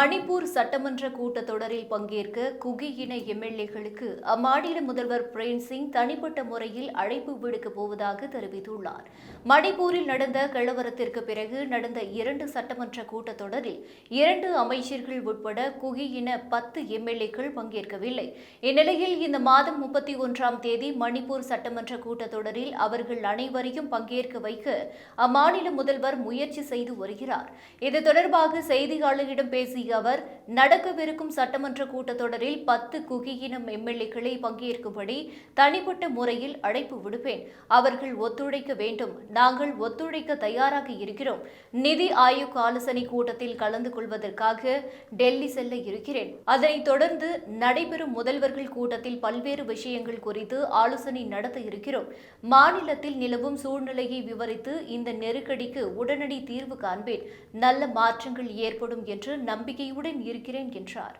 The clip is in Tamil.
Manipur சட்டமன்ற கூட்டத்தொடரில் பங்கேற்க குகி இன எம்எல்ஏக்களுக்கு அம்மாநில முதல்வர் பிரேம் சிங் தனிப்பட்ட முறையில் அழைப்பு விடுக்கப் போவதாக தெரிவித்துள்ளார். மணிப்பூரில் நடந்த கலவரத்திற்கு பிறகு நடந்த இரண்டு சட்டமன்ற கூட்டத்தொடரில் இரண்டு அமைச்சர்கள் உட்பட குகி இன பத்து எம்எல்ஏக்கள் பங்கேற்கவில்லை. இந்நிலையில் இந்த மாதம் முப்பத்தி ஒன்றாம் தேதி மணிப்பூர் சட்டமன்ற கூட்டத்தொடரில் அவர்கள் அனைவரையும் பங்கேற்க வைக்க அம்மாநில முதல்வர் முயற்சி செய்து வருகிறார். இது தொடர்பாக செய்தியாளர்களிடம் பேசிய பேசிய அவர் நடக்கவிருக்கும் சட்டமன்ற கூட்டத்தொடரில் பத்து குகியினம் எம்எல்ஏக்களை பங்கேற்கும்படி தனிப்பட்ட முறையில் அழைப்பு விடுப்பேன். அவர்கள் ஒத்துழைக்க வேண்டும். நாங்கள் ஒத்துழைக்க தயாராக இருக்கிறோம். நிதி ஆயோக் ஆலோசனை கூட்டத்தில் கலந்து கொள்வதற்காக டெல்லி செல்ல இருக்கிறேன். அதனைத் தொடர்ந்து நடைபெறும் முதல்வர்கள் கூட்டத்தில் பல்வேறு விஷயங்கள் குறித்து ஆலோசனை நடத்த இருக்கிறோம். மாநிலத்தில் நிலவும் சூழ்நிலையை விவரித்து இந்த நெருக்கடிக்கு உடனடி தீர்வு காண்பேன். நல்ல மாற்றங்கள் ஏற்படும் என்று நம்பிக்கை நம்பிக்கையுடன் இருக்கிறேன் என்றார்.